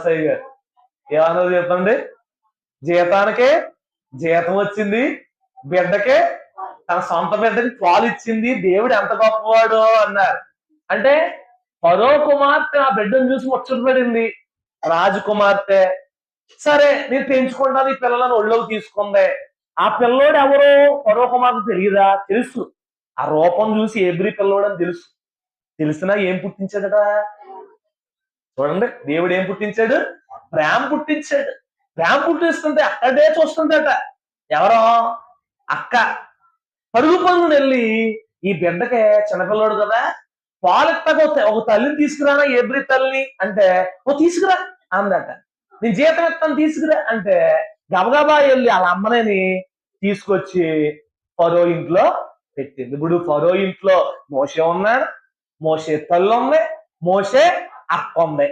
సాయి గారు ఏమన్నది చెప్పండి? జీతానికే జీతం వచ్చింది బిడ్డకే తన సొంత బిడ్డకి పాలు ఇచ్చింది దేవుడు ఎంత గొప్పవాడు అన్నారు. అంటే పరో కుమార్తె ఆ బిడ్డను చూసి ముచ్చటపడింది. రాజకుమార్తె సరే నేను పెంచుకుంటాను ఈ పిల్లలను ఒళ్ళోకి తీసుకుంది. ఆ పిల్లోడు ఎవరో? పరో కుమార్తె తెలియదా? తెలుసు. ఆ రూపం చూసి ఎబ్రి పిల్లోడు అని తెలుసు. తెలిసినా ఏం పుట్టించాడట? చూడండి దేవుడు ఏం పుట్టించాడు? ప్రేమ పుట్టించాడు. ప్రేమ పుట్టిస్తుంటే అక్కడే చూస్తుందట. ఎవరో? అక్క. పరుగు పనులు వెళ్ళి ఈ బిడ్డకే చిన్నపిల్లోడు కదా పాలెత్తకు ఒక తల్లిని తీసుకురానా ఎబ్రి తల్లిని? అంటే ఓ తీసుకురా అందట. నేను జీతం ఎత్తాను తీసుకురా అంటే గబగబా వెళ్ళి వాళ్ళ అమ్మనేని తీసుకొచ్చి ఫరో ఇంట్లో పెట్టింది. ఇప్పుడు ఫరో ఇంట్లో మోసే ఉన్నాడు మోసే తల్లి ఉంది మోసే అక్క ఉంది